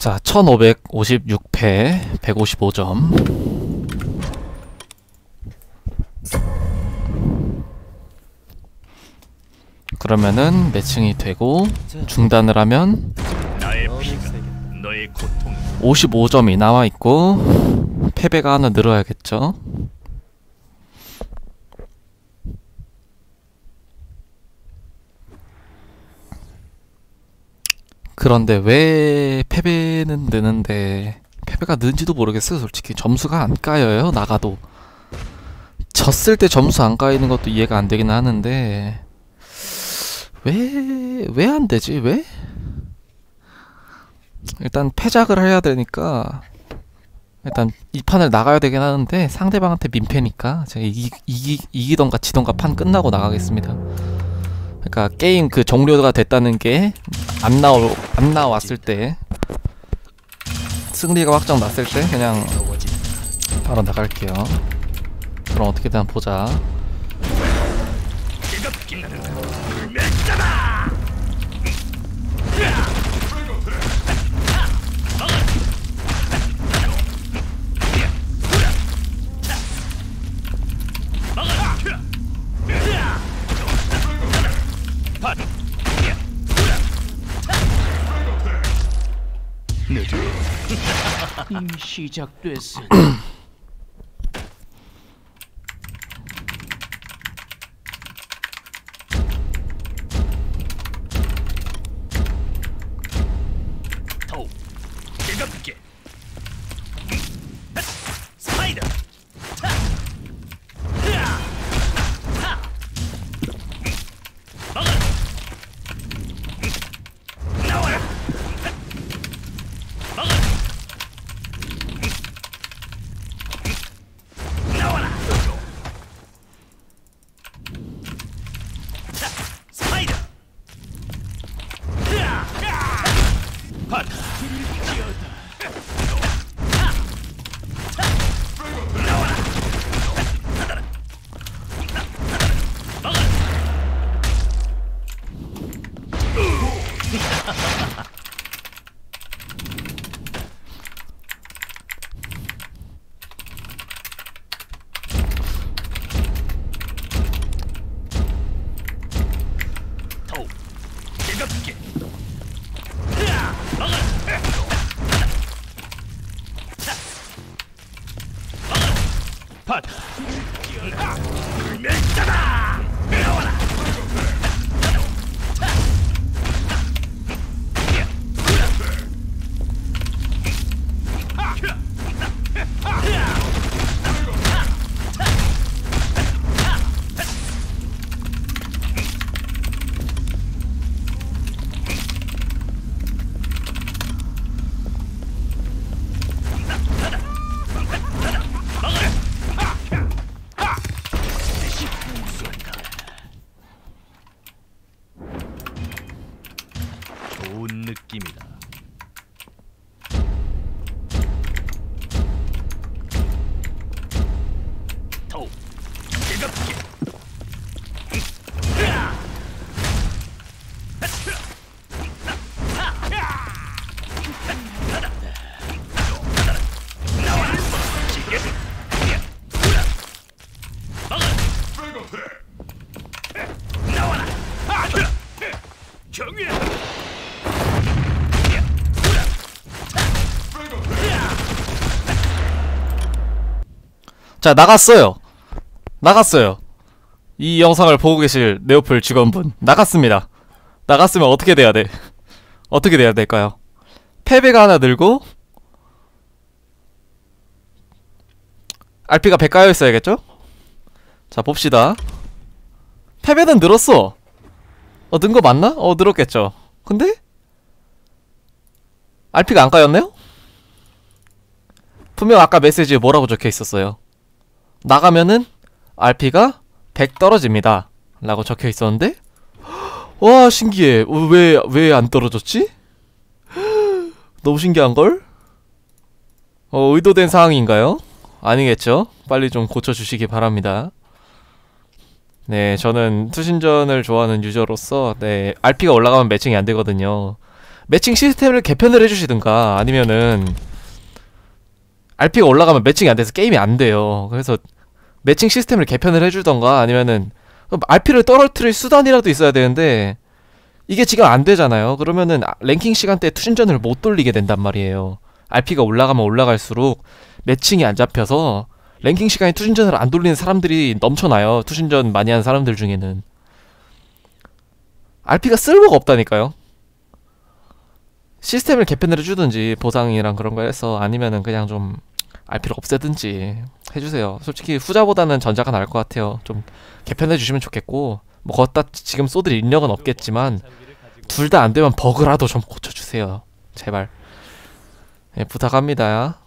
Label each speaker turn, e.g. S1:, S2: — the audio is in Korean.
S1: 자, 1556패, 155점. 그러면은 매칭이 되고 중단을 하면
S2: 나의 피가 너의 고통
S1: 55점이 나와 있고 패배가 하나 늘어야겠죠. 그런데 왜 패배는 느는데 패배가 는지도 모르겠어요. 솔직히 점수가 안 까여요. 나가도 졌을 때 점수 안 까이는 것도 이해가 안 되긴 하는데 왜 왜 안 되지? 왜? 일단 패작을 해야 되니까 일단 이 판을 나가야 되긴 하는데 상대방한테 민폐니까 제가 이기, 이기, 이기던가 지던가 판 끝나고 나가겠습니다. 그러니까 게임 그 종료가 됐다는 게 안 나올 안 나왔을 때 승리가 확정 났을 때 그냥 바로 나갈게요. 그럼 어떻게든 보자.
S2: 불멸자다
S3: 이미 시작됐으니
S2: 더욱 뜨겁게 스파이더 먹어 나와라 먹어 나와라 자, 스파이더 팟 더욱 뜨겁게 먹어 팟 불멸자다 좋은 느낌이다. 더욱 뜨겁게.
S1: 자 나갔어요. 나갔어요. 이 영상을 보고 계실 네오플 직원분 나갔습니다. 나갔으면 어떻게 돼야 돼? 어떻게 돼야 될까요? 패배가 하나 늘고 RP가 100 까여 있어야겠죠? 자 봅시다. 패배는 늘었어. 어, 는 거 맞나? 어, 늘었겠죠. 근데? RP가 안 까였네요? 분명 아까 메시지에 뭐라고 적혀 있었어요. 나가면은 RP가 100 떨어집니다. 라고 적혀 있었는데 와 신기해. 왜 왜 안 떨어졌지? 너무 신기한 걸? 어 의도된 상황인가요? 아니겠죠? 빨리 좀 고쳐 주시기 바랍니다. 네, 저는 투신전을 좋아하는 유저로서 네, RP가 올라가면 매칭이 안 되거든요. 매칭 시스템을 개편을 해주시든가 아니면은 RP가 올라가면 매칭이 안 돼서 게임이 안 돼요. 그래서 매칭 시스템을 개편을 해주던가 아니면은 RP를 떨어뜨릴 수단이라도 있어야 되는데 이게 지금 안 되잖아요. 그러면은 아- 랭킹 시간대에 투신전을 못 돌리게 된단 말이에요. RP가 올라가면 올라갈수록 매칭이 안 잡혀서 랭킹 시간에 투신전을 안 돌리는 사람들이 넘쳐나요. 투신전 많이 하는 사람들 중에는 RP가 쓸모가 없다니까요. 시스템을 개편을 해주든지 보상이랑 그런 거 해서 아니면은 그냥 좀 RP를 없애든지 해주세요. 솔직히 후자보다는 전자가 나을 것 같아요. 좀 개편해 주시면 좋겠고 뭐 걷다 지금 쏟을 인력은 없겠지만 둘 다 안 되면 버그라도 좀 고쳐주세요. 제발 예, 부탁합니다.